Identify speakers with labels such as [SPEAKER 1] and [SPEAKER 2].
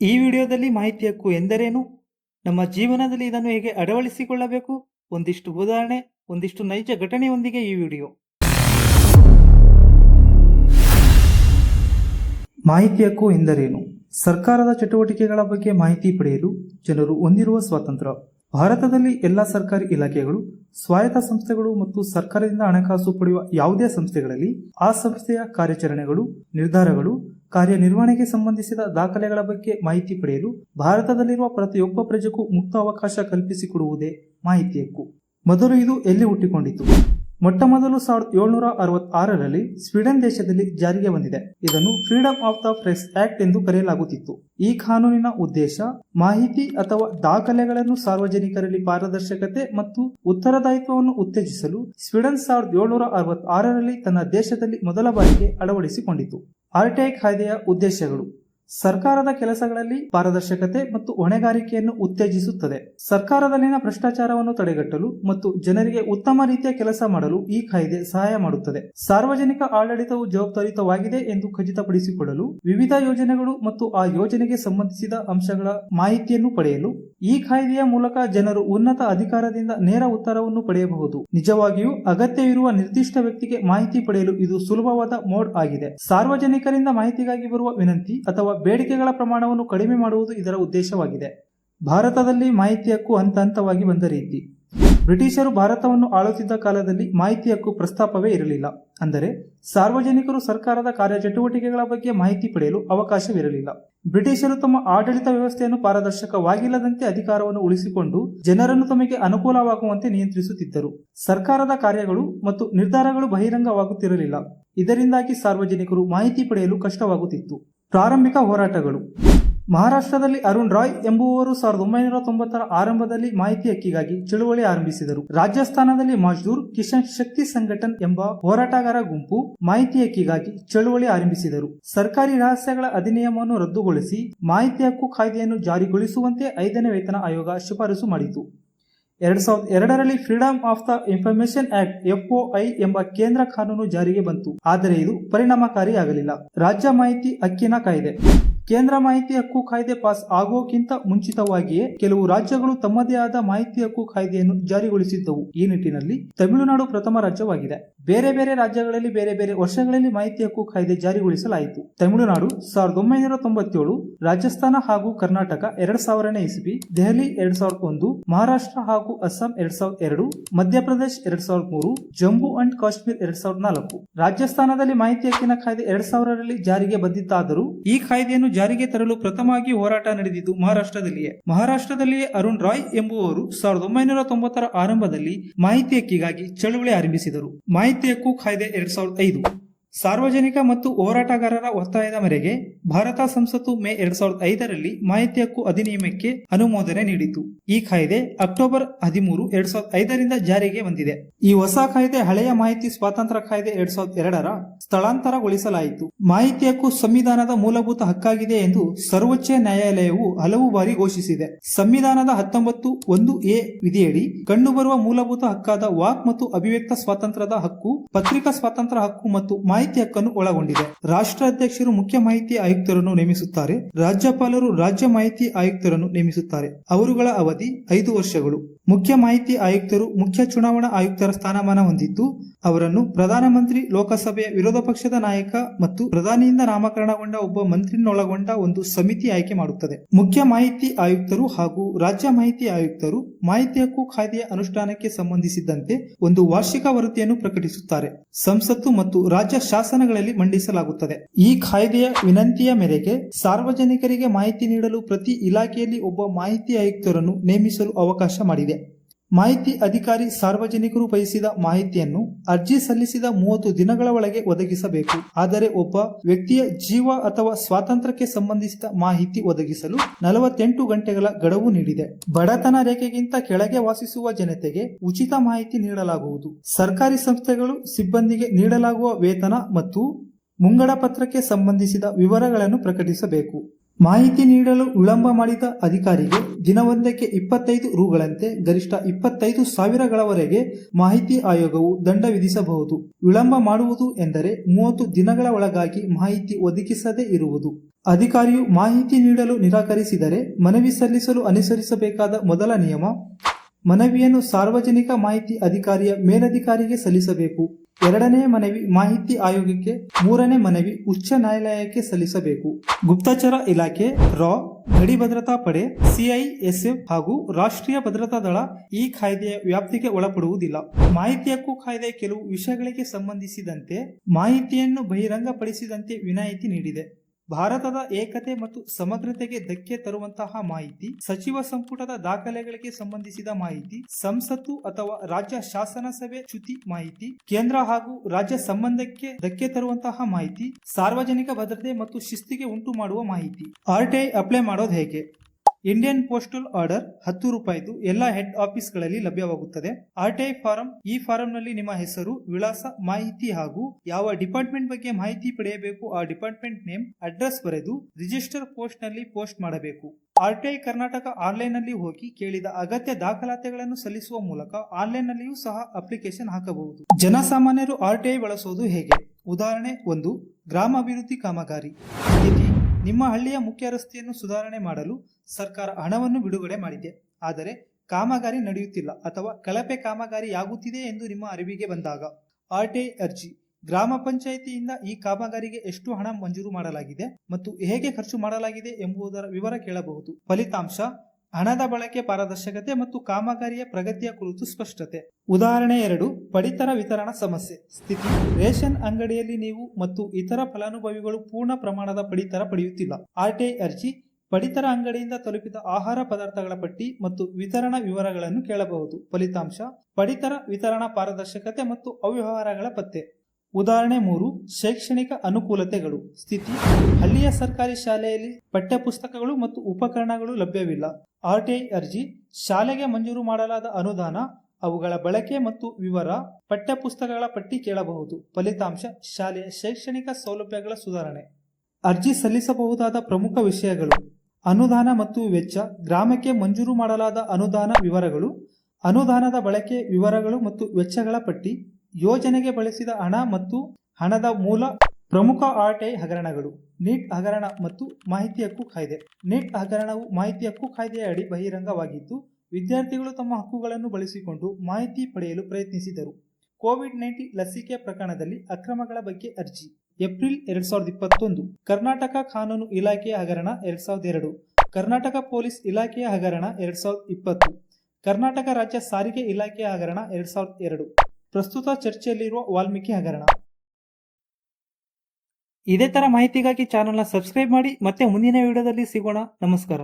[SPEAKER 1] ಈ ವಿಡಿಯೋದಲ್ಲಿ ಮಾಹಿತಿ ಹಕ್ಕು ಎಂದರೇನು? ನಮ್ಮ ಜೀವನದಲ್ಲಿ ಇದನ್ನು ಹೇಗೆ ಅಳವಡಿಸಿಕೊಳ್ಳಬೇಕು? ಒಂದಿಷ್ಟು ಉದಾಹರಣೆ, ಒಂದಿಷ್ಟು ನೈಜ ಘಟನೆಯೊಂದಿಗೆ ಈ ವಿಡಿಯೋ. ಮಾಹಿತಿ ಹಕ್ಕು ಎಂದರೇನು? ಸರ್ಕಾರದ ಚಟುವಟಿಕೆಗಳ ಬಗ್ಗೆ ಮಾಹಿತಿ ಪಡೆಯಲು ಜನರು ಹೊಂದಿರುವ ಸ್ವಾತಂತ್ರ್ಯ. ಭಾರತದಲ್ಲಿ ಎಲ್ಲ ಸರ್ಕಾರಿ ಇಲಾಖೆಗಳು, ಸ್ವಾಯತ್ತ ಸಂಸ್ಥೆಗಳು ಮತ್ತು ಸರ್ಕಾರದಿಂದ ಹಣಕಾಸು ಪಡೆಯುವ ಯಾವುದೇ ಸಂಸ್ಥೆಗಳಲ್ಲಿ ಆ ಸಂಸ್ಥೆಯ ಕಾರ್ಯಾಚರಣೆಗಳು, ನಿರ್ಧಾರಗಳು ಕಾರ್ಯನಿರ್ವಹಣೆಗೆ ಸಂಬಂಧಿಸಿದ ದಾಖಲೆಗಳ ಬಗ್ಗೆ ಮಾಹಿತಿ ಪಡೆಯಲು ಭಾರತದಲ್ಲಿರುವ ಪ್ರತಿಯೊಬ್ಬ ಪ್ರಜೆಗೂ ಮುಕ್ತ ಅವಕಾಶ ಕಲ್ಪಿಸಿಕೊಡುವುದೇ ಮಾಹಿತಿ ಹಕ್ಕು ಮೊದಲು ಇದು ಎಲ್ಲಿ ಹುಟ್ಟಿಕೊಂಡಿತು? ಮೊಟ್ಟ ಮೊದಲು ಸಾವಿರದ ಏಳ್ನೂರ ಅರವತ್ತಾರರಲ್ಲಿ ಸ್ವೀಡನ್ ದೇಶದಲ್ಲಿ ಜಾರಿಗೆ ಬಂದಿದೆ. ಇದನ್ನು freedom of the press act ಎಂದು ಕರೆಯಲಾಗುತ್ತಿತ್ತು. ಈ ಕಾನೂನಿನ ಉದ್ದೇಶ ಮಾಹಿತಿ ಅಥವಾ ದಾಖಲೆಗಳನ್ನು ಸಾರ್ವಜನಿಕರಲ್ಲಿ ಪಾರದರ್ಶಕತೆ ಮತ್ತು ಉತ್ತರದಾಯಿತ್ವವನ್ನು ಉತ್ತೇಜಿಸಲು ಸ್ವೀಡನ್ ಸಾವಿರದ ಏಳ್ನೂರ ಅರವತ್ತಾರರಲ್ಲಿ ತನ್ನ ದೇಶದಲ್ಲಿ ಮೊದಲ ಬಾರಿಗೆ ಅಳವಡಿಸಿಕೊಂಡಿತು. ಆರ್ಟಿಐ ಕಾಯ್ದೆಯ ಉದ್ದೇಶಗಳು. ಸರ್ಕಾರದ ಕೆಲಸಗಳಲ್ಲಿ ಪಾರದರ್ಶಕತೆ ಮತ್ತು ಹೊಣೆಗಾರಿಕೆಯನ್ನು ಉತ್ತೇಜಿಸುತ್ತದೆ. ಸರ್ಕಾರದಲ್ಲಿನ ಭ್ರಷ್ಟಾಚಾರವನ್ನು ತಡೆಗಟ್ಟಲು ಮತ್ತು ಜನರಿಗೆ ಉತ್ತಮ ರೀತಿಯ ಕೆಲಸ ಮಾಡಲು ಈ ಕಾಯ್ದೆ ಸಹಾಯ ಮಾಡುತ್ತದೆ. ಸಾರ್ವಜನಿಕ ಆಡಳಿತವು ಜವಾಬ್ದಾರಿತವಾಗಿದೆ ಎಂದು ಖಚಿತಪಡಿಸಿಕೊಳ್ಳಲು, ವಿವಿಧ ಯೋಜನೆಗಳು ಮತ್ತು ಆ ಯೋಜನೆಗೆ ಸಂಬಂಧಿಸಿದ ಅಂಶಗಳ ಮಾಹಿತಿಯನ್ನು ಪಡೆಯಲು, ಈ ಕಾಯ್ದೆಯ ಮೂಲಕ ಜನರು ಉನ್ನತ ಅಧಿಕಾರದಿಂದ ನೇರ ಉತ್ತರವನ್ನು ಪಡೆಯಬಹುದು. ನಿಜವಾಗಿಯೂ, ಅಗತ್ಯವಿರುವ ನಿರ್ದಿಷ್ಟ ವ್ಯಕ್ತಿಗೆ ಮಾಹಿತಿ ಪಡೆಯಲು ಇದು ಸುಲಭವಾದ ಮೋಡ್ ಆಗಿದೆ. ಸಾರ್ವಜನಿಕರಿಂದ ಮಾಹಿತಿಗಾಗಿ ಬರುವ ವಿನಂತಿ ಅಥವಾ ಬೇಡಿಕೆಗಳ ಪ್ರಮಾಣವನ್ನು ಕಡಿಮೆ ಮಾಡುವುದು ಇದರ ಉದ್ದೇಶವಾಗಿದೆ. ಭಾರತದಲ್ಲಿ ಮಾಹಿತಿ ಹಕ್ಕು ಹಂತ ಹಂತವಾಗಿ ಬಂದ ರೀತಿ. ಬ್ರಿಟಿಷರು ಭಾರತವನ್ನು ಆಳುತ್ತಿದ್ದ ಕಾಲದಲ್ಲಿ ಮಾಹಿತಿ ಹಕ್ಕು ಪ್ರಸ್ತಾಪವೇ ಇರಲಿಲ್ಲ. ಅಂದರೆ, ಸಾರ್ವಜನಿಕರು ಸರ್ಕಾರದ ಕಾರ್ಯಚಟುವಟಿಕೆಗಳ ಬಗ್ಗೆ ಮಾಹಿತಿ ಪಡೆಯಲು ಅವಕಾಶವಿರಲಿಲ್ಲ. ಬ್ರಿಟಿಷರು ತಮ್ಮ ಆಡಳಿತ ವ್ಯವಸ್ಥೆಯನ್ನು ಪಾರದರ್ಶಕವಾಗಿಲ್ಲದಂತೆ ಅಧಿಕಾರವನ್ನು ಉಳಿಸಿಕೊಂಡು ಜನರನ್ನು ತಮಗೆ ಅನುಕೂಲವಾಗುವಂತೆ ನಿಯಂತ್ರಿಸುತ್ತಿದ್ದರು. ಸರ್ಕಾರದ ಕಾರ್ಯಗಳು ಮತ್ತು ನಿರ್ಧಾರಗಳು ಬಹಿರಂಗವಾಗುತ್ತಿರಲಿಲ್ಲ. ಇದರಿಂದಾಗಿ ಸಾರ್ವಜನಿಕರು ಮಾಹಿತಿ ಪಡೆಯಲು ಕಷ್ಟವಾಗುತ್ತಿತ್ತು. ಪ್ರಾರಂಭಿಕ ಹೋರಾಟಗಳು. ಮಹಾರಾಷ್ಟ್ರದಲ್ಲಿ ಅರುಣ್ ರಾಯ್ ಎಂಬುವವರು ಸಾವಿರದ ಒಂಬೈನೂರ ತೊಂಬತ್ತರ ಆರಂಭದಲ್ಲಿ ಮಾಹಿತಿ ಹಕ್ಕಿಗಾಗಿ ಚಳುವಳಿ ಆರಂಭಿಸಿದರು. ರಾಜಸ್ಥಾನದಲ್ಲಿ ಮಜ್ದೂರ್ ಕಿಶನ್ ಶಕ್ತಿ ಸಂಘಟನ್ ಎಂಬ ಹೋರಾಟಗಾರ ಗುಂಪು ಮಾಹಿತಿ ಹಕ್ಕಿಗಾಗಿ ಚಳುವಳಿ ಆರಂಭಿಸಿದರು. ಸರ್ಕಾರಿ ರಹಸ್ಯಗಳ ಅಧಿನಿಯಮವನ್ನು ರದ್ದುಗೊಳಿಸಿ ಮಾಹಿತಿ ಹಕ್ಕು ಕಾಯ್ದೆಯನ್ನು ಜಾರಿಗೊಳಿಸುವಂತೆ ಐದನೇ ವೇತನ ಆಯೋಗ ಶಿಫಾರಸು ಮಾಡಿತು. ಎರಡ್ ಸಾವಿರದ ಎರಡರಲ್ಲಿ freedom of the information act I ಎಂಬ ಕೇಂದ್ರ ಕಾನೂನು ಜಾರಿಗೆ ಬಂತು. ಆದರೆ ಇದು ಪರಿಣಾಮಕಾರಿಯಾಗಲಿಲ್ಲ. ರಾಜ್ಯ ಮಾಹಿತಿ ಹಕ್ಕಿನ ಕಾಯ್ದೆ. ಕೇಂದ್ರ ಮಾಹಿತಿ ಹಕ್ಕು ಕಾಯ್ದೆ ಪಾಸ್ ಆಗೋಕ್ಕಿಂತ ಮುಂಚಿತವಾಗಿಯೇ ಕೆಲವು ರಾಜ್ಯಗಳು ತಮ್ಮದೇ ಆದ ಮಾಹಿತಿ ಹಕ್ಕು ಕಾಯ್ದೆಯನ್ನು ಜಾರಿಗೊಳಿಸಿದ್ದವು. ಈ ನಿಟ್ಟಿನಲ್ಲಿ ತಮಿಳುನಾಡು ಪ್ರಥಮ ರಾಜ್ಯವಾಗಿದೆ. ಬೇರೆ ಬೇರೆ ರಾಜ್ಯಗಳಲ್ಲಿ ಬೇರೆ ಬೇರೆ ವರ್ಷಗಳಲ್ಲಿ ಮಾಹಿತಿ ಹಕ್ಕು ಕಾಯ್ದೆ ಜಾರಿಗೊಳಿಸಲಾಯಿತು. ತಮಿಳುನಾಡು ಸಾವಿರದ ಒಂಬೈನೂರ ತೊಂಬತ್ತೇಳು, ರಾಜಸ್ಥಾನ ಹಾಗೂ ಕರ್ನಾಟಕ ಎರಡ್ ಸಾವಿರನೇ ಇಸ್ವಿ, ದೆಹಲಿ ಎರಡ್ ಸಾವಿರದ ಒಂದು, ಮಹಾರಾಷ್ಟ್ರ ಹಾಗೂ ಅಸ್ಸಾಂ ಎರಡ್ ಸಾವಿರದ ಎರಡು, ಮಧ್ಯಪ್ರದೇಶ್ ಎರಡ್ ಸಾವಿರದ ಮೂರು, ಜಮ್ಮು ಅಂಡ್ ಕಾಶ್ಮೀರ್ ಎರಡ್ ಸಾವಿರದ ನಾಲ್ಕು. ರಾಜಸ್ಥಾನದಲ್ಲಿ ಮಾಹಿತಿ ಹಕ್ಕಿನ ಕಾಯ್ದೆ ಎರಡ್ ಸಾವಿರರಲ್ಲಿ ಜಾರಿಗೆ ಬಂದಿದ್ದಾದರೂ ಈ ಕಾಯ್ದೆಯನ್ನು ಜಾರಿಗೆ ತರಲು ಪ್ರಥಮವಾಗಿ ಹೋರಾಟ ನಡೆದಿದ್ದು ಮಹಾರಾಷ್ಟ್ರದಲ್ಲಿಯೇ. ಮಹಾರಾಷ್ಟ್ರದಲ್ಲಿಯೇ ಅರುಣ್ ರಾಯ್ ಎಂಬುವವರು ಸಾವಿರದ ಒಂಬೈನೂರ ತೊಂಬತ್ತರ ಆರಂಭದಲ್ಲಿ ಮಾಹಿತಿ ಹಕ್ಕಿಗಾಗಿ ಚಳುವಳಿ ಆರಂಭಿಸಿದರು. ಮಾಹಿತಿ ಹಕ್ಕು ಕಾಯ್ದೆ ಎರಡ್ ಸಾವಿರದ ಐದು. ಸಾರ್ವಜನಿಕ ಮತ್ತು ಹೋರಾಟಗಾರರ ಒತ್ತಾಯದ ಮೇರೆಗೆ ಭಾರತ ಸಂಸತ್ತು ಮೇ ಎರಡ್ ಸಾವಿರದ ಐದರಲ್ಲಿ ಮಾಹಿತಿ ಹಕ್ಕು ಅಧಿನಿಯಮಕ್ಕೆ ಅನುಮೋದನೆ ನೀಡಿತು. ಈ ಕಾಯ್ದೆ ಅಕ್ಟೋಬರ್ ಹದಿಮೂರು ಎರಡ್ ಸಾವಿರದ ಐದರಿಂದ ಜಾರಿಗೆ ಬಂದಿದೆ. ಈ ಹೊಸ ಕಾಯ್ದೆ ಹಳೆಯ ಮಾಹಿತಿ ಸ್ವಾತಂತ್ರ್ಯ ಕಾಯ್ದೆ ಎರಡ್ ಸಾವಿರದ ಎರಡರ ಸ್ಥಳಾಂತರಗೊಳಿಸಲಾಯಿತು. ಮಾಹಿತಿ ಹಕ್ಕು ಸಂವಿಧಾನದ ಮೂಲಭೂತ ಹಕ್ಕಾಗಿದೆ ಎಂದು ಸರ್ವೋಚ್ಚ ನ್ಯಾಯಾಲಯವು ಹಲವು ಬಾರಿ ಘೋಷಿಸಿದೆ. ಸಂವಿಧಾನದ ಹತ್ತೊಂಬತ್ತು ಒಂದು ಎ ವಿಧಿಯಡಿ ಕಂಡುಬರುವ ಮೂಲಭೂತ ಹಕ್ಕಾದ ವಾಕ್ ಮತ್ತು ಅಭಿವ್ಯಕ್ತ ಸ್ವಾತಂತ್ರ್ಯದ ಹಕ್ಕು, ಪತ್ರಿಕಾ ಸ್ವಾತಂತ್ರ್ಯ ಹಕ್ಕು ಮತ್ತು ಮಾಹಿತಿ ಹಕ್ಕನ್ನು ಒಳಗೊಂಡಿದೆ. ರಾಷ್ಟ್ರಾಧ್ಯಕ್ಷರು ಮುಖ್ಯ ಮಾಹಿತಿ ಆಯುಕ್ತರನ್ನು ನೇಮಿಸುತ್ತಾರೆ. ರಾಜ್ಯಪಾಲರು ರಾಜ್ಯ ಮಾಹಿತಿ ಆಯುಕ್ತರನ್ನು ನೇಮಿಸುತ್ತಾರೆ. ಅವರುಗಳ ಅವಧಿ ಐದು ವರ್ಷಗಳು. ಮುಖ್ಯ ಮಾಹಿತಿ ಆಯುಕ್ತರು ಮುಖ್ಯ ಚುನಾವಣಾ ಆಯುಕ್ತರ ಸ್ಥಾನಮಾನ ಹೊಂದಿದ್ದು, ಅವರನ್ನು ಪ್ರಧಾನಮಂತ್ರಿ ಲೋಕಸಭೆಯ ವಿರೋಧ ಪಕ್ಷದ ನಾಯಕ ಮತ್ತು ಪ್ರಧಾನಿಯಿಂದ ನಾಮಕರಣಗೊಂಡ ಒಬ್ಬ ಮಂತ್ರಿನೊಳಗೊಂಡ ಒಂದು ಸಮಿತಿ ಆಯ್ಕೆ ಮಾಡುತ್ತದೆ. ಮುಖ್ಯ ಮಾಹಿತಿ ಆಯುಕ್ತರು ಹಾಗೂ ರಾಜ್ಯ ಮಾಹಿತಿ ಆಯುಕ್ತರು ಮಾಹಿತಿ ಹಕ್ಕು ಕಾಯ್ದೆಯ ಅನುಷ್ಠಾನಕ್ಕೆ ಸಂಬಂಧಿಸಿದಂತೆ ಒಂದು ವಾರ್ಷಿಕ ವರದಿಯನ್ನು ಪ್ರಕಟಿಸುತ್ತಾರೆ. ಸಂಸತ್ತು ಮತ್ತು ರಾಜ್ಯ ಶಾಸನಗಳಲ್ಲಿ ಮಂಡಿಸಲಾಗುತ್ತದೆ. ಈ ಕಾಯ್ದೆಯ ವಿನಂತಿಯ ಮೇರೆಗೆ ಸಾರ್ವಜನಿಕರಿಗೆ ಮಾಹಿತಿ ನೀಡಲು ಪ್ರತಿ ಇಲಾಖೆಯಲ್ಲಿ ಒಬ್ಬ ಮಾಹಿತಿ ಆಯುಕ್ತರನ್ನು ನೇಮಿಸಲು ಅವಕಾಶ ಮಾಡಿದೆ. ಮಾಹಿತಿ ಅಧಿಕಾರಿ ಸಾರ್ವಜನಿಕರು ಬಯಸಿದ ಮಾಹಿತಿಯನ್ನು ಅರ್ಜಿ ಸಲ್ಲಿಸಿದ ಮೂವತ್ತು ದಿನಗಳ ಒಳಗೆ ಒದಗಿಸಬೇಕು. ಆದರೆ ಒಬ್ಬ ವ್ಯಕ್ತಿಯ ಜೀವ ಅಥವಾ ಸ್ವಾತಂತ್ರ್ಯಕ್ಕೆ ಸಂಬಂಧಿಸಿದ ಮಾಹಿತಿ ಒದಗಿಸಲು ನಲವತ್ತೆಂಟು ಗಂಟೆಗಳ ಗಡುವು ನೀಡಿದೆ. ಬಡತನ ರೇಖೆಗಿಂತ ಕೆಳಗೆ ವಾಸಿಸುವ ಜನತೆಗೆ ಉಚಿತ ಮಾಹಿತಿ ನೀಡಲಾಗುವುದು. ಸರ್ಕಾರಿ ಸಂಸ್ಥೆಗಳು ಸಿಬ್ಬಂದಿಗೆ ನೀಡಲಾಗುವ ವೇತನ ಮತ್ತು ಮುಂಗಡ ಪತ್ರಕ್ಕೆ ಸಂಬಂಧಿಸಿದ ವಿವರಗಳನ್ನು ಪ್ರಕಟಿಸಬೇಕು. ಮಾಹಿತಿ ನೀಡಲು ವಿಳಂಬ ಮಾಡಿದ ಅಧಿಕಾರಿಗೆ ದಿನವೊಂದಕ್ಕೆ ಇಪ್ಪತ್ತೈದು ರೂಗಳಂತೆ ಗರಿಷ್ಠ ಇಪ್ಪತ್ತೈದು ಸಾವಿರಗಳವರೆಗೆ ಮಾಹಿತಿ ಆಯೋಗವು ದಂಡ ವಿಧಿಸಬಹುದು. ವಿಳಂಬ ಮಾಡುವುದು ಎಂದರೆ ಮೂವತ್ತು ದಿನಗಳ ಒಳಗಾಗಿ ಮಾಹಿತಿ ಒದಗಿಸದೇ ಇರುವುದು. ಅಧಿಕಾರಿಯು ಮಾಹಿತಿ ನೀಡಲು ನಿರಾಕರಿಸಿದರೆ ಮನವಿ ಸಲ್ಲಿಸಲು ಅನುಸರಿಸಬೇಕಾದ ಮೊದಲ ನಿಯಮ ಮನವಿಯನ್ನು ಸಾರ್ವಜನಿಕ ಮಾಹಿತಿ ಅಧಿಕಾರಿಯ ಮೇಲಧಿಕಾರಿಗೆ ಸಲ್ಲಿಸಬೇಕು. ಎರಡನೇ ಮನವಿ ಮಾಹಿತಿ ಆಯೋಗಕ್ಕೆ, ಮೂರನೇ ಮನವಿ ಉಚ್ಚ ನ್ಯಾಯಾಲಯಕ್ಕೆ ಸಲ್ಲಿಸಬೇಕು. ಗುಪ್ತಚರ ಇಲಾಖೆ, ರಾ, ಗಡಿ ಭದ್ರತಾ ಪಡೆ ಸಿಐಎಸ್ಎಫ್ ಹಾಗೂ ರಾಷ್ಟ್ರೀಯ ಭದ್ರತಾ ದಳ ಈ ಕಾಯ್ದೆಯ ವ್ಯಾಪ್ತಿಗೆ ಒಳಪಡುವುದಿಲ್ಲ. ಮಾಹಿತಿ ಹಕ್ಕು ಕಾಯ್ದೆ ಕೆಲವು ವಿಷಯಗಳಿಗೆ ಸಂಬಂಧಿಸಿದಂತೆ ಮಾಹಿತಿಯನ್ನು ಬಹಿರಂಗಪಡಿಸಿದಂತೆ ವಿನಾಯಿತಿ ನೀಡಿದೆ. ಭಾರತದ ಏಕತೆ ಮತ್ತು ಸಮಗ್ರತೆಗೆ ಧಕ್ಕೆ ತರುವಂತಹ ಮಾಹಿತಿ, ಸಚಿವ ಸಂಪುಟದ ದಾಖಲೆಗಳಿಗೆ ಸಂಬಂಧಿಸಿದ ಮಾಹಿತಿ, ಸಂಸತ್ತು ಅಥವಾ ರಾಜ್ಯ ಶಾಸನಸಭೆ ಚ್ಯುತಿ ಮಾಹಿತಿ, ಕೇಂದ್ರ ಹಾಗೂ ರಾಜ್ಯ ಸಂಬಂಧಕ್ಕೆ ಧಕ್ಕೆ ತರುವಂತಹ ಮಾಹಿತಿ, ಸಾರ್ವಜನಿಕ ಭದ್ರತೆ ಮತ್ತು ಶಿಸ್ತಿಗೆ ಉಂಟು ಮಾಡುವ ಮಾಹಿತಿ ಆರ್ಟಿಐ ಅಪ್ಲೈ ಮಾಡೋದು ಹೇಗೆ? ಇಂಡಿಯನ್ ಪೋಸ್ಟಲ್ ಆರ್ಡರ್ ಹತ್ತು ರೂಪಾಯಿದು ಎಲ್ಲ ಹೆಡ್ ಆಫೀಸ್ಗಳಲ್ಲಿ ಲಭ್ಯವಾಗುತ್ತದೆ. ಆರ್ಟಿಐ ಫಾರಂ ಈ ಫಾರಂನಲ್ಲಿ ನಿಮ್ಮ ಹೆಸರು, ವಿಳಾಸ, ಮಾಹಿತಿ ಹಾಗೂ ಯಾವ ಡಿಪಾರ್ಟ್ಮೆಂಟ್ ಬಗ್ಗೆ ಮಾಹಿತಿ ಪಡೆಯಬೇಕು, ಆ ಡಿಪಾರ್ಟ್ಮೆಂಟ್ ನೇಮ್ ಅಡ್ರೆಸ್ ಬರೆದು ರಿಜಿಸ್ಟರ್ ಪೋಸ್ಟ್ನಲ್ಲಿ ಪೋಸ್ಟ್ ಮಾಡಬೇಕು. ಆರ್ಟಿಐ ಕರ್ನಾಟಕ ಆನ್ಲೈನ್ನಲ್ಲಿ ಹೋಗಿ ಕೇಳಿದ ಅಗತ್ಯ ದಾಖಲಾತಿಗಳನ್ನು ಸಲ್ಲಿಸುವ ಮೂಲಕ ಆನ್ಲೈನ್ ನಲ್ಲಿಯೂ ಸಹ ಅಪ್ಲಿಕೇಶನ್ ಹಾಕಬಹುದು. ಜನಸಾಮಾನ್ಯರು ಆರ್ಟಿಐ ಬಳಸುವುದು ಹೇಗೆ? ಉದಾಹರಣೆ ಒಂದು, ಗ್ರಾಮಾಭಿವೃದ್ಧಿ ಕಾಮಗಾರಿ. ನಿಮ್ಮ ಹಳ್ಳಿಯ ಮುಖ್ಯ ರಸ್ತೆಯನ್ನು ಸುಧಾರಣೆ ಮಾಡಲು ಸರ್ಕಾರ ಹಣವನ್ನು ಬಿಡುಗಡೆ ಮಾಡಿದೆ. ಆದರೆ ಕಾಮಗಾರಿ ನಡೆಯುತ್ತಿಲ್ಲ ಅಥವಾ ಕಳಪೆ ಕಾಮಗಾರಿಯಾಗುತ್ತಿದೆ ಎಂದು ನಿಮ್ಮ ಅರಿವಿಗೆ ಬಂದಾಗ. ಆರ್ಟಿಐ ಅರ್ಜಿ. ಗ್ರಾಮ ಪಂಚಾಯಿತಿಯಿಂದ ಈ ಕಾಮಗಾರಿಗೆ ಎಷ್ಟು ಹಣ ಮಂಜೂರು ಮಾಡಲಾಗಿದೆ ಮತ್ತು ಹೇಗೆ ಖರ್ಚು ಮಾಡಲಾಗಿದೆ ಎಂಬುದರ ವಿವರ ಕೇಳಬಹುದು. ಫಲಿತಾಂಶ ಹಣದ ಬಳಕೆ ಪಾರದರ್ಶಕತೆ ಮತ್ತು ಕಾಮಗಾರಿಯ ಪ್ರಗತಿಯ ಕುರಿತು ಸ್ಪಷ್ಟತೆ. ಉದಾಹರಣೆ ಎರಡು, ಪಡಿತರ ವಿತರಣಾ ಸಮಸ್ಯೆ. ಸ್ಥಿತಿ, ರೇಷನ್ ಅಂಗಡಿಯಲ್ಲಿ ನೀವು ಮತ್ತು ಇತರ ಫಲಾನುಭವಿಗಳು ಪೂರ್ಣ ಪ್ರಮಾಣದ ಪಡಿತರ ಪಡೆಯುತ್ತಿಲ್ಲ. ಆರ್ಟಿಐ ಅರ್ಜಿ, ಪಡಿತರ ಅಂಗಡಿಯಿಂದ ತಲುಪಿದ ಆಹಾರ ಪದಾರ್ಥಗಳ ಪಟ್ಟಿ ಮತ್ತು ವಿತರಣಾ ವಿವರಗಳನ್ನು ಕೇಳಬಹುದು. ಫಲಿತಾಂಶ, ಪಡಿತರ ವಿತರಣಾ ಪಾರದರ್ಶಕತೆ ಮತ್ತು ಅವ್ಯವಹಾರಗಳ ಪತ್ತೆ. ಉದಾಹರಣೆ ಮೂರು, ಶೈಕ್ಷಣಿಕ ಅನುಕೂಲತೆಗಳು. ಸ್ಥಿತಿ, ಹಳ್ಳಿಯ ಸರ್ಕಾರಿ ಶಾಲೆಯಲ್ಲಿ ಪಠ್ಯಪುಸ್ತಕಗಳು ಮತ್ತು ಉಪಕರಣಗಳು ಲಭ್ಯವಿಲ್ಲ. ಆರ್ಟಿಐ ಅರ್ಜಿ, ಶಾಲೆಗೆ ಮಂಜೂರು ಮಾಡಲಾದ ಅನುದಾನ, ಅವುಗಳ ಬಳಕೆ ಮತ್ತು ವಿವರ, ಪಠ್ಯಪುಸ್ತಕಗಳ ಪಟ್ಟಿ ಕೇಳಬಹುದು. ಫಲಿತಾಂಶ, ಶಾಲೆಯ ಶೈಕ್ಷಣಿಕ ಸೌಲಭ್ಯಗಳ ಸುಧಾರಣೆ. ಅರ್ಜಿ ಸಲ್ಲಿಸಬಹುದಾದ ಪ್ರಮುಖ ವಿಷಯಗಳು. ಅನುದಾನ ಮತ್ತು ವೆಚ್ಚ, ಗ್ರಾಮಕ್ಕೆ ಮಂಜೂರು ಮಾಡಲಾದ ಅನುದಾನ ವಿವರಗಳು, ಅನುದಾನದ ಬಳಕೆ ವಿವರಗಳು ಮತ್ತು ವೆಚ್ಚಗಳ ಪಟ್ಟಿ ಯೋಜನೆಗೆ ಬಳಸಿದ ಹಣ ಮತ್ತು ಹಣದ ಮೂಲ ಪ್ರಮುಖ ಆರ್ಟಿಐ ಹಗರಣಗಳು. ನೀಟ್ ಹಗರಣ ಮತ್ತು ಮಾಹಿತಿ ಹಕ್ಕು ಕಾಯ್ದೆ. ನೀಟ್ ಹಗರಣವು ಮಾಹಿತಿ ಹಕ್ಕು ಕಾಯ್ದೆಯ ಅಡಿ ಬಹಿರಂಗವಾಗಿದ್ದು, ವಿದ್ಯಾರ್ಥಿಗಳು ತಮ್ಮ ಹಕ್ಕುಗಳನ್ನು ಬಳಸಿಕೊಂಡು ಮಾಹಿತಿ ಪಡೆಯಲು ಪ್ರಯತ್ನಿಸಿದರು. ಕೋವಿಡ್ ನೈನ್ಟೀನ್ ಲಸಿಕೆ ಪ್ರಕರಣದಲ್ಲಿ ಅಕ್ರಮಗಳ ಬಗ್ಗೆ ಅರ್ಜಿ. ಏಪ್ರಿಲ್ ಎರಡ್ ಸಾವಿರದ ಇಪ್ಪತ್ತೊಂದು. ಕರ್ನಾಟಕ ಕಾನೂನು ಇಲಾಖೆಯ ಹಗರಣ ಎರಡ್ ಸಾವಿರದ ಎರಡು. ಕರ್ನಾಟಕ ಪೊಲೀಸ್ ಇಲಾಖೆಯ ಹಗರಣ ಎರಡ್ ಸಾವಿರದ ಇಪ್ಪತ್ತು. ಕರ್ನಾಟಕ ರಾಜ್ಯ ಸಾರಿಗೆ ಇಲಾಖೆಯ ಹಗರಣ ಎರಡ್ ಸಾವಿರದ ಎರಡು. ಪ್ರಸ್ತುತ ಚರ್ಚೆಯಲ್ಲಿರುವ ವಾಲ್ಮೀಕಿ ಹಗರಣ. ಇದೇ ತರ ಮಾಹಿತಿಗಾಗಿ ಚಾನೆಲ್ನ ಸಬ್ಸ್ಕ್ರೈಬ್ ಮಾಡಿ ಮತ್ತೆ ಮುಂದಿನ ವಿಡಿಯೋದಲ್ಲಿ ಸಿಗೋಣ. ನಮಸ್ಕಾರ.